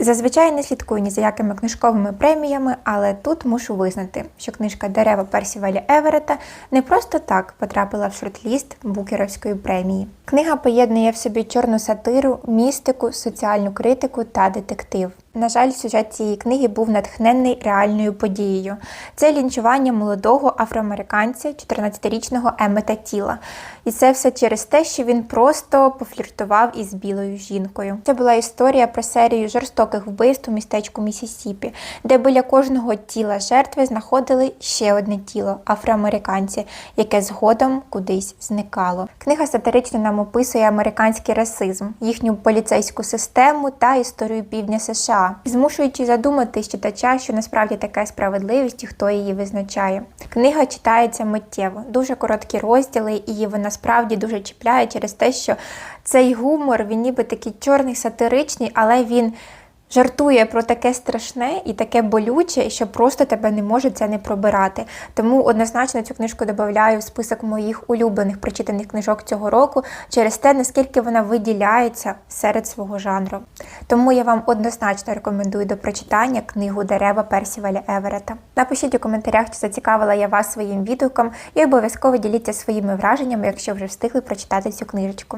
Зазвичай не слідкую ні за якими книжковими преміями, але тут мушу визнати, що книжка Дерева персівелі Еверета не просто так потрапила в шорт-ліст Букеровської премії. Книга поєднує в собі чорну сатиру, містику, соціальну критику та детектив. На жаль, сюжет цієї книги був натхнений реальною подією. Це лінчування молодого афроамериканця, 14-річного Емета Тіла. І це все через те, що він просто пофліртував із білою жінкою. Це була історія про серію жорстоких вбивств у містечку Місісіпі, де біля кожного тіла жертви знаходили ще одне тіло афроамериканці, яке згодом кудись зникало. Книга сатирично нам описує американський расизм, їхню поліцейську систему та історію півдня США, змушуючи задумати читача, що насправді така справедливість і хто її визначає. Книга читається миттєво, дуже короткі розділи, і вона справді дуже чіпляє через те, що цей гумор він ніби такий чорний, сатиричний, але він. Жартує про таке страшне і таке болюче, що просто тебе не може це не пробирати. Тому однозначно цю книжку додаю в список моїх улюблених прочитаних книжок цього року через те, наскільки вона виділяється серед свого жанру. Тому я вам однозначно рекомендую до прочитання книгу Дерева Персіваля Еверета. Напишіть у коментарях, чи зацікавила я вас своїм відгуком, і обов'язково діліться своїми враженнями, якщо вже встигли прочитати цю книжечку.